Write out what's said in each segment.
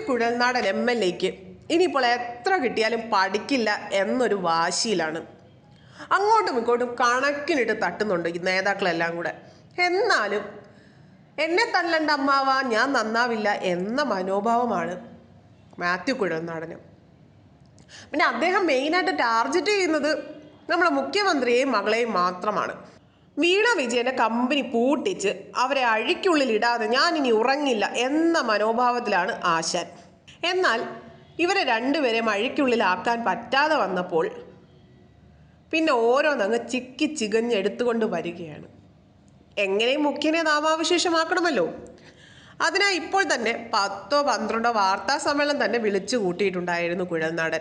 Kuzhalnadan M L എക്ക് ഇനിയിപ്പോൾ എത്ര കിട്ടിയാലും പഠിക്കില്ല എന്നൊരു വാശിയിലാണ്. അങ്ങോട്ടും ഇങ്ങോട്ടും കണക്കിനിട്ട് തട്ടുന്നുണ്ട് ഈ നേതാക്കളെല്ലാം കൂടെ. എന്നാലും എന്നെ തല്ലണ്ട അമ്മാവ ഞാൻ നന്നാവില്ല എന്ന മനോഭാവമാണ് മാത്യു കുഴൽനാടന്. പിന്നെ അദ്ദേഹം മെയിനായിട്ട് ടാർഗറ്റ് ചെയ്യുന്നത് നമ്മുടെ മുഖ്യമന്ത്രിയെയും മകളെയും മാത്രമാണ്. വീണ വിജയന്റെ കമ്പനി പൂട്ടിച്ച് അവരെ അഴിക്കുള്ളിൽ ഇടാതെ ഞാൻ ഇനി ഉറങ്ങില്ല എന്ന മനോഭാവത്തിലാണ് ആശാൻ. എന്നാൽ ഇവരെ രണ്ടുപേരെയും അഴിക്കുള്ളിലാക്കാൻ പറ്റാതെ വന്നപ്പോൾ പിന്നെ ഓരോന്നങ്ങ് ചിക്കി ചികഞ്ഞെടുത്തുകൊണ്ട് വരികയാണ്. എങ്ങനെയും മുഖ്യനെ നാമാവശേഷമാക്കണമല്ലോ. അതിനായി ഇപ്പോൾ തന്നെ പത്തോ പന്ത്രണ്ടോ വാർത്താ സമ്മേളനം തന്നെ വിളിച്ചു കൂട്ടിയിട്ടുണ്ടായിരുന്നു കുഴൽനാടൻ.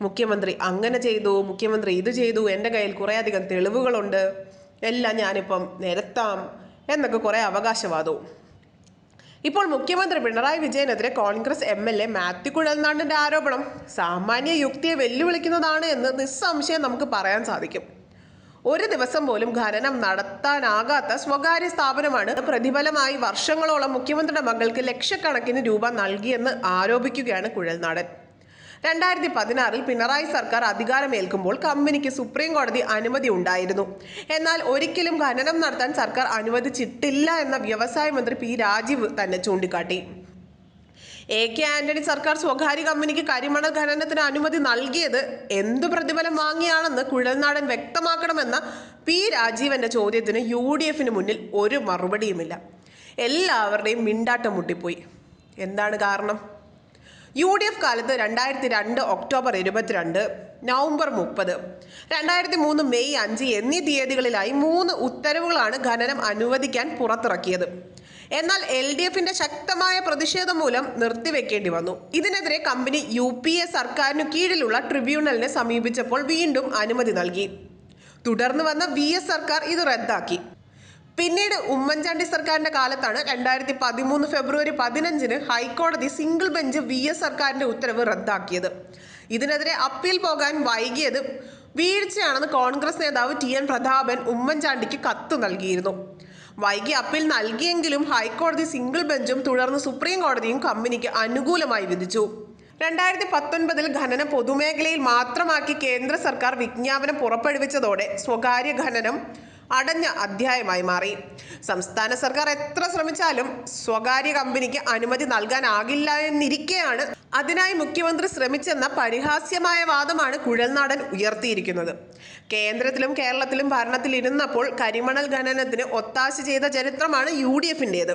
മുഖ്യമന്ത്രി അങ്ങനെ ചെയ്തു മുഖ്യമന്ത്രി ഇത് ചെയ്തു എന്റെ കയ്യിൽ കുറേയധികം തെളിവുകളുണ്ട് എല്ലാം ഞാനിപ്പം നിരത്താം എന്നൊക്കെ കുറേ അവകാശവാദവും. ഇപ്പോൾ മുഖ്യമന്ത്രി Pinarayi വിജയനെതിരെ Congress M L A Mathew കുഴൽനാടിന്റെ ആരോപണം സാമാന്യ യുക്തിയെ വെല്ലുവിളിക്കുന്നതാണ് എന്ന് നിസ്സംശയം നമുക്ക് പറയാൻ സാധിക്കും. ഒരു ദിവസം പോലും ഖനനം നടത്താനാകാത്ത സ്വകാര്യ സ്ഥാപനമാണ് പ്രതിഫലമായി വർഷങ്ങളോളം മുഖ്യമന്ത്രിയുടെ മകൾക്ക് ലക്ഷക്കണക്കിന് രൂപ നൽകിയെന്ന് ആരോപിക്കുകയാണ് കുഴൽനാടൻ. രണ്ടായിരത്തി പതിനാറിൽ പിണറായി സർക്കാർ അധികാരമേൽക്കുമ്പോൾ കമ്പനിക്ക് സുപ്രീം കോടതി അനുമതി ഉണ്ടായിരുന്നു. എന്നാൽ ഒരിക്കലും ഖനനം നടത്താൻ സർക്കാർ അനുവദിച്ചിട്ടില്ല എന്ന വ്യവസായ മന്ത്രി പി രാജീവ് തന്നെ ചൂണ്ടിക്കാട്ടി. എ കെ ആന്റണി സർക്കാർ സ്വകാര്യ കമ്പനിക്ക് കരിമണൽ ഖനനത്തിന് അനുമതി നൽകിയത് എന്ത് പ്രതിഫലം വാങ്ങിയാണെന്ന് കുഴൽനാടൻ വ്യക്തമാക്കണമെന്ന പി രാജീവന്റെ ചോദ്യത്തിന് യു ഡി എഫിന് മുന്നിൽ ഒരു മറുപടിയുമില്ല. എല്ലാവരുടെയും മിണ്ടാട്ടം മുട്ടിപ്പോയി. എന്താണ് കാരണം? യു ഡി എഫ് കാലത്ത് രണ്ടായിരത്തി രണ്ട് ഒക്ടോബർ ഇരുപത്തിരണ്ട് നവംബർ മുപ്പത് രണ്ടായിരത്തി മൂന്ന് മെയ് അഞ്ച് എന്നീ തീയതികളിലായി മൂന്ന് ഉത്തരവുകളാണ് ഖനനം അനുവദിക്കാൻ പുറത്തിറക്കിയത്. എന്നാൽ എൽ ഡി എഫിന്റെ ശക്തമായ പ്രതിഷേധം മൂലം നിർത്തിവെക്കേണ്ടി വന്നു. ഇതിനെതിരെ കമ്പനി യു പി എ സർക്കാരിനു കീഴിലുള്ള ട്രിബ്യൂണലിനെ സമീപിച്ചപ്പോൾ വീണ്ടും അനുമതി നൽകി. തുടർന്ന് വന്ന വി എസ് സർക്കാർ ഇത് റദ്ദാക്കി. പിന്നീട് ഉമ്മൻചാണ്ടി സർക്കാരിന്റെ കാലത്താണ് രണ്ടായിരത്തി പതിമൂന്ന് ഫെബ്രുവരി പതിനഞ്ചിന് ഹൈക്കോടതി സിംഗിൾ ബെഞ്ച് വി എസ് സർക്കാരിന്റെ ഉത്തരവ് റദ്ദാക്കിയത്. ഇതിനെതിരെ അപ്പീൽ പോകാൻ വൈകിയത് വീഴ്ചയാണെന്ന് കോൺഗ്രസ് നേതാവ് ടി എൻ പ്രതാപൻ ഉമ്മൻചാണ്ടിക്ക് കത്ത് നൽകിയിരുന്നു. വൈകി അപ്പീൽ നൽകിയെങ്കിലും ഹൈക്കോടതി സിംഗിൾ ബെഞ്ചും തുടർന്ന് സുപ്രീം കോടതിയും കമ്പനിക്ക് അനുകൂലമായി വിധിച്ചു. രണ്ടായിരത്തി പത്തൊൻപതിൽ ഖനനം പൊതുമേഖലയിൽ മാത്രമാക്കി കേന്ദ്ര സർക്കാർ വിജ്ഞാപനം പുറപ്പെടുവിച്ചതോടെ സ്വകാര്യ ഖനനം അടഞ്ഞ അധ്യായമായി മാറി. സംസ്ഥാന സർക്കാർ എത്ര ശ്രമിച്ചാലും സ്വകാര്യ കമ്പനിക്ക് അനുമതി നൽകാനാകില്ല എന്നിരിക്കെയാണ് അതിനായി മുഖ്യമന്ത്രി ശ്രമിച്ചെന്ന പരിഹാസ്യമായ വാദമാണ് കുഴൽനാടൻ ഉയർത്തിയിരിക്കുന്നത്. കേന്ദ്രത്തിലും കേരളത്തിലും ഭരണത്തിലിരുന്നപ്പോൾ കരിമണൽ ഖനനത്തിന് ഒത്താശ ചെയ്ത ചരിത്രമാണ് യു ഡി എഫിന്റേത്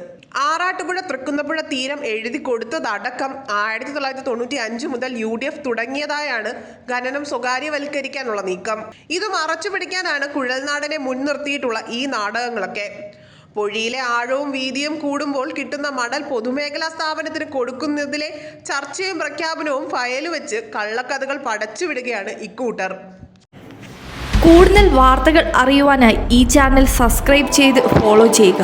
ആറാട്ടുപുഴ തൃക്കുന്നപ്പുഴ തീരം എഴുതി കൊടുത്തതടക്കം ആയിരത്തി തൊള്ളായിരത്തി തൊണ്ണൂറ്റി അഞ്ച് മുതൽ യു ഡി എഫ് തുടങ്ങിയതായാണ് ഖനനം സ്വകാര്യവൽക്കരിക്കാനുള്ള നീക്കം. ഇത് മറച്ചു പിടിക്കാനാണ് കുഴൽനാടനെ മുൻനിർത്തിയിട്ടുള്ള ഈ നാടകങ്ങളൊക്കെ. പൊഴിയിലെ ആഴവും വീതിയും കൂടുമ്പോൾ കിട്ടുന്ന മണൽ പൊതുമേഖലാ സ്ഥാപനത്തിന് കൊടുക്കുന്നതിലെ ചർച്ചയും പ്രഖ്യാപനവും ഫയൽ വെച്ച് കള്ളക്കഥകൾ പടച്ചുവിടുകയാണ് ഇക്കൂട്ടർ. കൂടുതൽ വാർത്തകൾ അറിയുവാനായി ഈ ചാനൽ സബ്സ്ക്രൈബ് ചെയ്ത് ഫോളോ ചെയ്യുക.